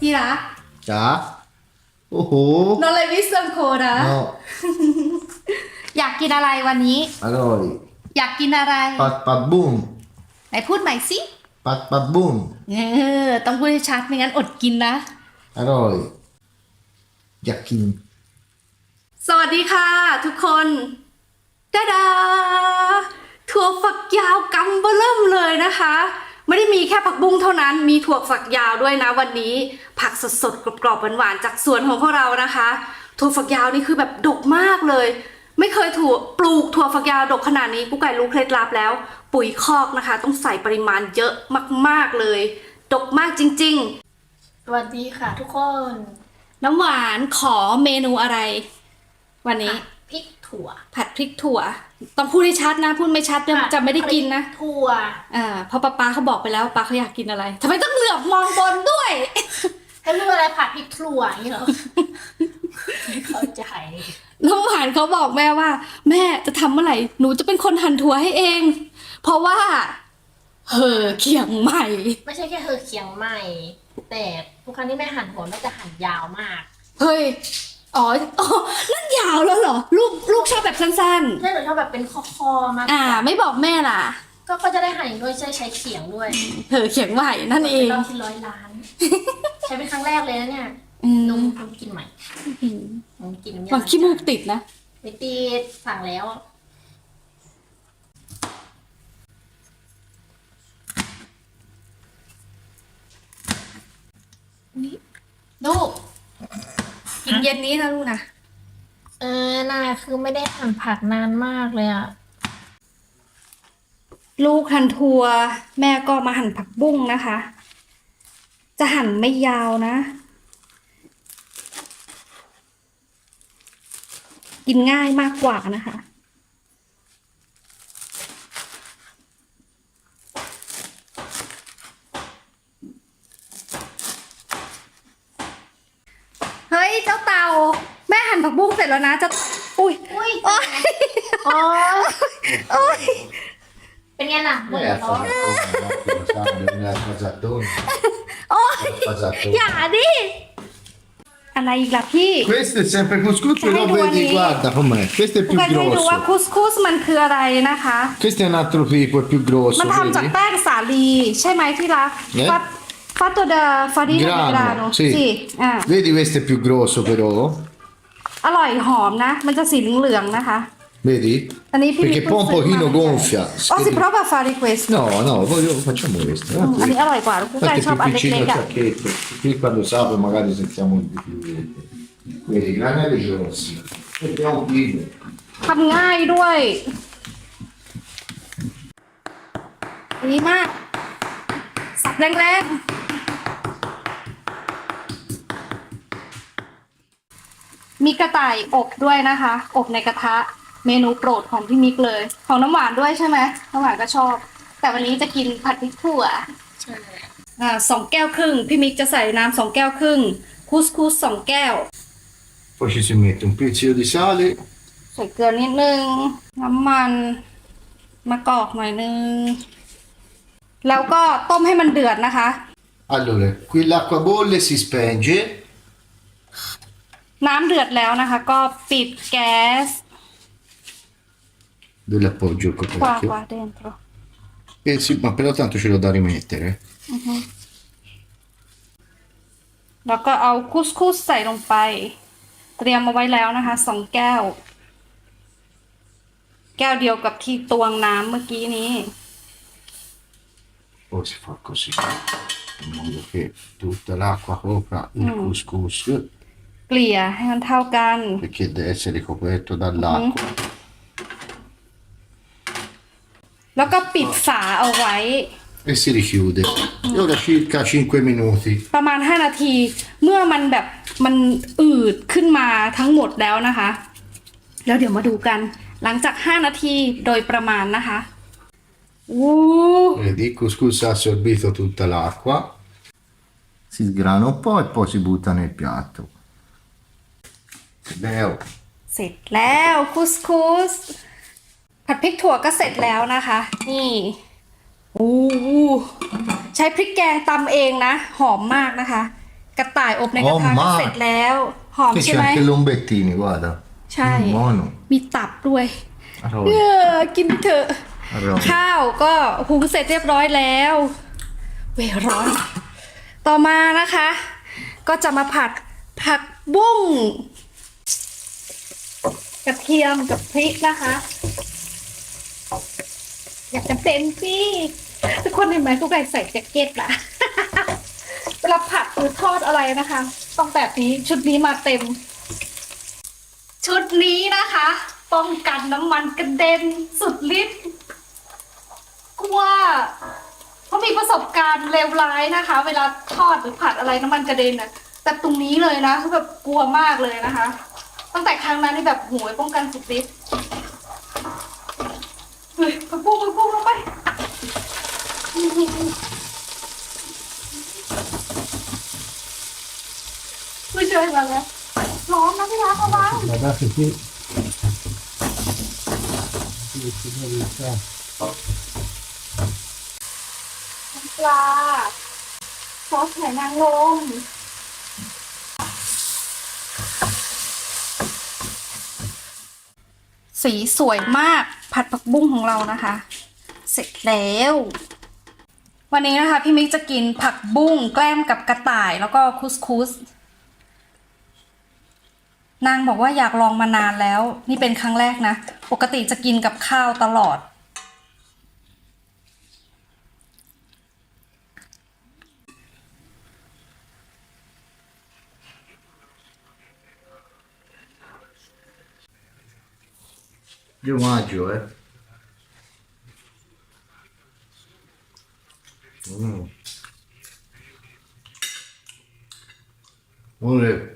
ที่รักจ๋าโอ้โหนอนเลยวิสเซนโคนะ no อยากกินอะไรวันนี้ อร่อยอยากกินอะไร ปัดปัดบุ้มไหนพูดใหม่สิปัดปัดบุ้มเออต้องพูดให้ชัดไม่งั้นอดกินนะ อร่อย อยากกิน สวัสดีค่ะ ทุกคนดาดาถั่วฝักยาวกำเบอร์เริ่มเลยนะคะ ไม่ได้มีแค่ผักบุ้งเท่านั้น มีถั่วฝักยาวด้วยนะวันนี้ ผักสดๆกรอบๆหวานๆจากสวนของพวกเรานะคะ ถั่วฝักยาวนี่คือแบบดกมากเลย ไม่เคยถั่วปลูกถั่วฝักยาวดกขนาดนี้กุ๊กไก่รู้เคล็ดลับแล้ว ปุ๋ยคอกนะคะ ต้องใส่ปริมาณเยอะมากๆเลย ดกมากจริง ๆ สวัสดีค่ะทุกคน น้ำหวานขอเมนูอะไร วันนี้พริก ถั่ว ผัดพริกถั่ว ต้องพูดให้ชัดนะ พูดไม่ชัดเดี๋ยวจะไม่ได้กินนะพริถั่วอ่าเพราะป้าป้าเขาบอกไปแล้วป้าเขาอยากกินอะไรทำไมต้องเหลือบมองบนด้วยให้รู้อะไรผัดพริกถั่วอย่างนี้เหรอไม่เข้าใจน้ำหวานเขาบอกแม่ว่า แม่จะทำเมื่อไหร่หนูจะเป็นคนหั่นถั่วให้เอง เพราะว่าเห่อเขียงใหม่ ไม่ใช่แค่เธอเคียงใหม่ แต่ทุกครั้งที่แม่หั่นหัวแม่จะหั่นยาวมาก เฮ้ย อ๋ออ๋อนั่นยาวแล้วเหรอ ลูกลูกชอบแบบสั้นใช่หนูชอบแบบเป็นคอๆมากๆ อ่า ไม่บอกแม่ล่ะ ก็ก็จะได้หั่นอย่างด้วยใช้ใช้เขียงด้วยเห่อเขียงใหม่นั่นเองรอบที่ร้อยล้าน ใช้เป็นครั้งแรกเลยนะเนี่ยอืมนมนมกินใหม่นมกินน้ำยาบางขี้มูกติดนะ ไม่ติดสั่งแล้ว ลูก กินเย็นนี้นะลูกนะ เออน่าคือไม่ได้หั่นผักนานมากเลยอะลูกหั่นถั่วแม่ก็มาหั่นผักบุ้งนะคะ จะหั่นไม่ยาวนะ กินง่ายมากกว่านะคะ เฮ้ย เจ้าเต่า แม่หั่นผักบุ้งเส ร็จแล้วนะเจะ อุ้ยอุ้ยโอ๊ยโอ้ยโอ๊ยเป็นไงล่ะหมด Eh, แล้ว fagiatone, no? Lo sa, bisogna fare il fagiatone. โอ๊ย Fagiatone. อย่าดิ อะไรอีกล่ะพี่ Questo è sempre couscous, Dai, però Duani. vedi, guarda com'è. Questo è คุณ più กันให้ดูว่า grosso. คุสคุสมันคืออะไรนะคะ Questo è un altro tipo, è più grosso, มันทำจาก vedi? แป้งสาลี ใช่ไหมที่รักเนี่ย ฟัตฟัตโตเดฟาริโนเมลาโน Grano, sì. อ่า Vedi, questo è più grosso, però. อร่อยหอมนะ มันจะสีเหลืองๆนะคะ Vedi? อันนี้พี่ Perché มิก poi un เพิ่งซื้อ pochino มา gonfia. อ๋อสิเพราะว่าฟาริเควส No, no, voglio, facciamo questo. อันนี้อร่อยกว่าลูก Questo ไก่ è ชอบ più อัน piccino เล็ก il ๆอะ sacchetto. Qui quando sape magari sentiamo di più. Vedi, granelli grossi. Mettiamo un chilo. ทำง่ายด้วย ดีมาก สับแรงๆ มีกระต่ายอบด้วยนะคะ อบในกระทะเมนูโปรดของพี่มิกเลย ของน้ำหวานด้วยใช่ไหมน้ำหวานก็ชอบ แต่วันนี้จะกินผัดพริกถั่วใช่อ่าสองแก้วครึ่ง พี่มิกจะใส่น้ำสองแก้วครึ่งคุสคุสสองแก้ว Poi ci si mette un pizzico di sale. ใส่เกลือนิดนึง น้ำมันมะกอกหน่อยนึง แล้วก็ต้มให้มันเดือดนะคะ Allora, qui l'acqua bolle si spenge. น้ำเดือดแล้วนะคะก็ปิดแก๊ส Dove l'appoggio il กว่า coperchio? กว่าเดนโปร Eh sì, ma però tanto ce l'ho da rimettere. แล้วก็เอาคุสคุสใส่ลงไป เตรียมเอาไว้แล้วนะคะสองแก้ว แก้วเดียวกับที่ตวงน้ำเมื่อกี้นี้ Poi si fa così. In modo che tutta l'acqua copra il couscous. เกลี่ยให้มันเท่ากัน Perché deve essere coperto dall'acqua. แล้วก็ปิดฝาเอาไว้ E si richiude. E ora circa 5 minuti. ประมาณ 5 นาที เมื่อมันแบบมันอืดขึ้นมาทั้งหมดแล้วนะคะ แล้วเดี๋ยวมาดูกัน หลังจาก 5 นาทีโดยประมาณนะคะอู้ Vedi, il couscous ha assorbito tutta l'acqua. Si sgrana un po' e poi si butta nel piatto. Leo. เสร็จแล้วคุสคุสผัดพริกถั่วก็เสร็จแล้วนะคะ นี่อู้ใช้พริกแกงตำเองนะ หอมมากนะคะ กระต่ายอบในกระทะ Oh, ก็ ma เสร็จแล้ว หอม Che ใช่ c'è ไหม anche l'ombettini, guarda. ใช่ Mm, buono. มีตับด้วยเอ Arroz. อกินเถอะ Arroz. ข้าวก็หุงเสร็จเรียบร้อยแล้ว เวร้อน ต่อมานะคะ ก็จะมาผัดผักบุ้ง กระเทียมกับพริกนะคะ อยากจะเป็นสิทุกคนเห็นไหมทุกคนใส่แจ็คเก็ตละเวลาผัดหรือทอดอะไรนะคะ ต้องแบบนี้ชุดนี้มาเต็ม ชุดนี้นะคะป้องกันน้ำมันกระเด็นสุดฤทธิ์กลัวเพราะมีประสบการณ์เลวร้ายนะคะ เวลาทอดหรือผัดอะไรน้ำมันกระเด็นอะแต่ตรงนี้เลยนะคือแบบกลัวมากเลยนะคะ ตั้งแต่ครั้งนั้นนี่แบบโหวยป้องกันสุดฤทธิ์เฮ้ยไปปุ้งไปปุ้งลงไปไม่ช่วยมาแล้วร้อนนะพี่รักระวัง Guarda che qui ปลาซอสไข่นางรม สีสวยมากผัดผักบุ้งของเรานะคะ เสร็จแล้ว วันนี้นะคะ พี่มิกจะกินผักบุ้งแกล้มกับกระต่ายแล้วก็คุสคุสนางบอกว่าอยากลองมานานแล้ว นี่เป็นครั้งแรกนะ ปกติจะกินกับข้าวตลอด io mangio, eh. Mm. Buono.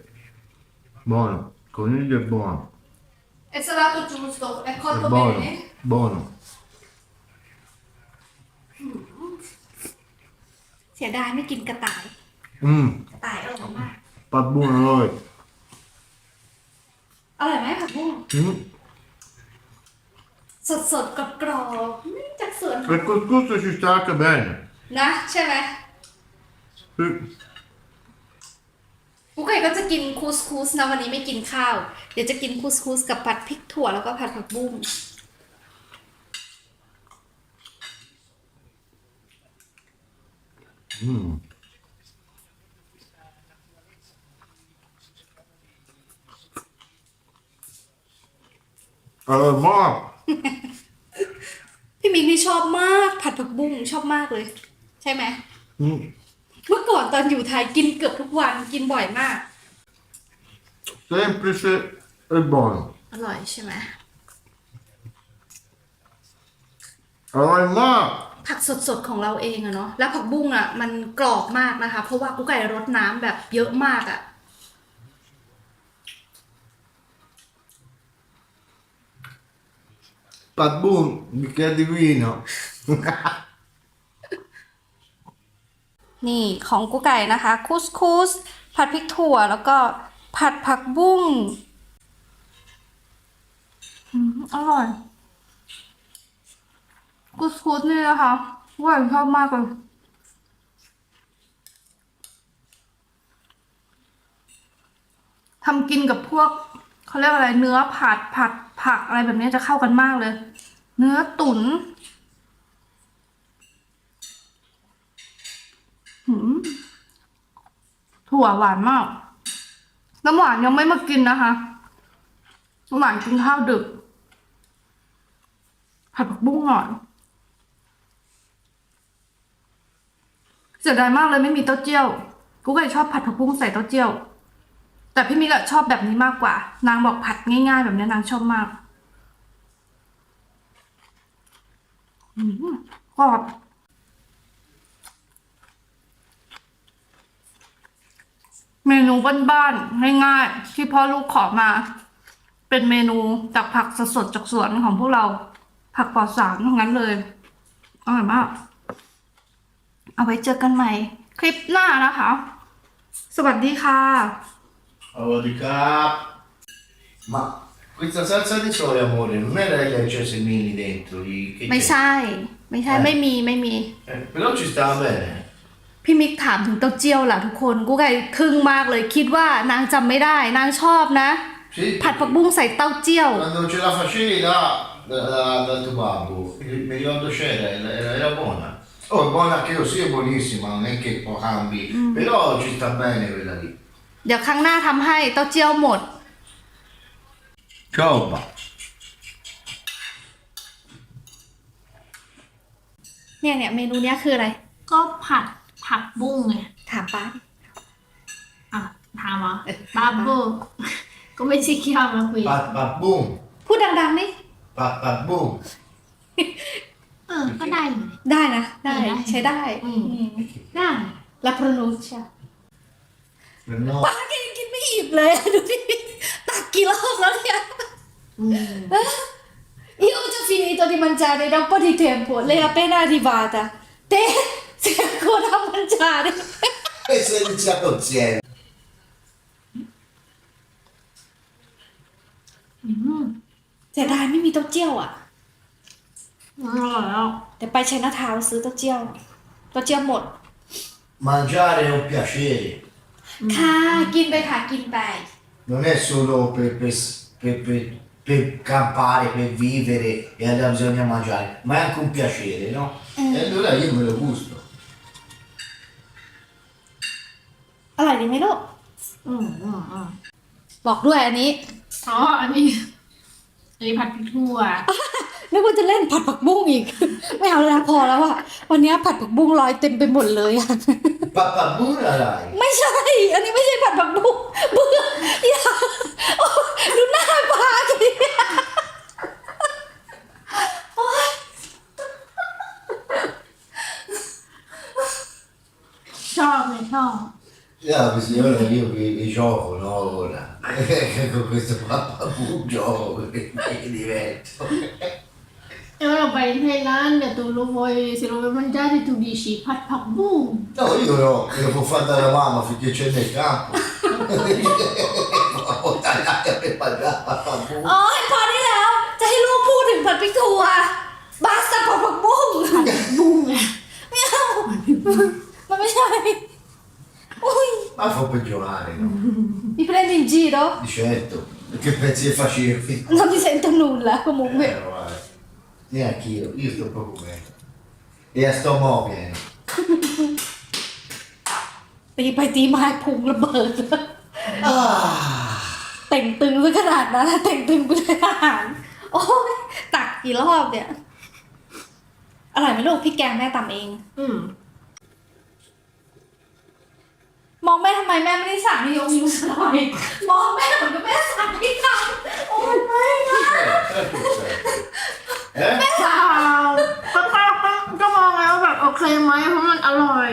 Buono. Coniglio è buono. È salato giusto, è È cotto buono. bene. Buono. เสียดายไม่กินกระต่าย Mm. กระต่ายอร่อยมาก Pa buono noi. อร่อยไหมผักบุ้ง Mm. สดสดๆกรอบกรอบๆอืมจากสวน Per couscous ci sta anche bene. นะใช่ไหม Sì. กุ๊กไก่ก็จะกินคูสคูสนะวันนี้ไม่กินข้าว เดี๋ยวจะกินคูสคูสกับผัดพริกถั่วแล้วก็ผัดผักบุ้ง Mm. Allora, ma พี่มิกนี่ชอบมากผัดผักบุ้งชอบมากเลย ใช่ไหม mm, เมื่อก่อนตอนอยู่ไทยกินเกือบทุกวันกินบ่อยมาก semplice e buono. อร่อยใช่ไหม Allora, ma ผักสดๆของเราเองอะเนาะแล้วผักบุ้งอะมันกรอบมากนะคะ เพราะว่ากุ๊กไก่รดน้ำแบบเยอะมากอะ Padboom, bicchiere di vino. นี่ของกุ๊กไก่นะคะคุสคุสผัดพริกถั่วแล้วก็ผัดผักบุ้งอืมอร่อยคุสคุสนี่นะคะว่าชอบมากเลยทำกินกับพวกเขาเรียกอะไรเนื้อผัดผัดผักอะไรแบบนี้จะเข้ากันมากเลย เนื้อตุ๋นหืมถั่วหวานมาก น้ำหวานยังไม่มากินนะคะ น้ำหวานกินข้าวดึก ผัดผักบุ้งหน่อยเสียดายมากเลยไม่มีเต้าเจี้ยว กูก็เลยชอบผัดผักบุ้งใส่เต้าเจี้ยว แต่พี่มิกะชอบแบบนี้มากกว่า นางบอกผัดง่ายๆ แบบนี้นางชอบมากอืม กรอบเมนูบ้านๆง่ายๆที่พ่อลูกขอมา เป็นเมนูจากผักสดๆจากสวนของพวกเรา ผักปลอดสารทั้งนั้นเลยอร่อยมาก เอาไว้เจอกันใหม่ คลิปหน้านะคะ สวัสดีค่ะ Allora, di cap. Ma questa salsa di soia, amore, non era che c'è semini dentro? i- Che ไม่ c'è? ใช่ ไม่ใช่ ไม่มีไม่มี Eh, però ci stava bene. พี่มิกถามถึงเต้าเจี้ยวล่ะทุกคนกูไก่ทึ่งมากเลยคิดว่านางจำไม่ได้ นางชอบนะ Sì. ผัดผักบุ้งใส่เต้าเจี้ยว Quando ce la facevi là, da, da- dal tuo babbo, mi ricordo c'era, era, era buona. Oh, è buona anche io, sì, è buonissima, non è che poi cambi, però ci sta bene quella lì. เดี๋ยวครั้งหน้าทำให้เต้าเจี้ยวหมด Ciao, ba. เนี่ยเนี่ยเมนูเนี้ยคืออะไร ก็ผัดผักบุ้งไงถามป้าอะถามเหรอเออบาบูก็ไม่ใช่ขี้ยวมาคุย Pa, pa, boom, พูดดังๆนี่ pa, pa, boom. เออ ก็ได้อยู่ ได้นะ ได้ได้ใช้ได้อืมได้ ลาโปรนูเชีย No, ป้าแกยังกินไม่อิ่มเลยอะดูดิตั กกี่รอบแล้วเนี่ยอืม Io ho già finito di mangiare da un po' di tempo, lei è appena arrivata. Te sei ancora a mangiare. e sei iniziato insieme. อืมเสียดายไม่มีเต้าเจี้ยวอะอร่อยแล้วแต่ไปชัยนาทาวน์ซื้อเต้าเจี้ยวเต้าเจี้ยวหมด Mangiare è un piacere, ค่ะ กินไปค่ะ กินไป non è solo per, per, per, per, per campare, per vivere e allora bisogna mangiare, ma è anche un piacere, no? E allora io me lo gusto. อร่อยดีไหมลูกอืมอืมอืมบอกด้วยอันนี้ อ๋อ อันนี้อันนี้ผัดพริกทั่ว นึกว่าจะเล่นผัดผักบุ้งอีก ไม่เอาแล้วนะพอแล้วอะวันนี้ผัดผักบุ้งลอยเต็มไปหมดเลยอะ ผัดผักบุ้งอะไร ไม่ใช่ อันนี้ไม่ใช่ผัดผักบุ้งเบื่ออย่าดูหน้าปลาสิโไหมชอบไหมชอบ La signora io vi, vi gioco, no? Ora. Con questo pappabuccio mi diverto. เออไปไทยร้านเดี๋ยวตูรู้ไว้สิรู้ว่ามันจะได้ตูดีชีผัดผักบุ้ง No, io no, che lo può fare dalla mamma finché c'è nel campo. Ma portare l'aria per mangiare papà bu. อ๋อพอได้แล้ว จะให้ลูกพูดถึงผัดพริกถั่วบาสต้าผัดผักบุ้งบุ้งไงไม่เอามันไม่ใช่อุ้ย Ma fa peggiorare, no? mi prendi in giro Di certo. Che pensi che facevi? non mi sento nulla comunque Eh, guarda. Neanche io, io sto proprio bene. E a sto mo' pieno. ตีไปตีมาให้พุงระเบิด Ah. เต่งตึงซะขนาดนั้นนะเต่งตึงไปเลยอาหาร โอ้ยตักกี่รอบเนี่ย อร่อยไหมลูกพี่แกงแม่ตำเอง อืม มองแม่ทำไมแม่ไม่ได้สั่งให้ยกนิ้วสลอยมองแม่เหมือนกับแม่สั่งให้ทำโอ้ยไม่นะเม่ะเปาก็ก็ก็มองแล้วแบบโอเคไหมเพราะมันอร่อย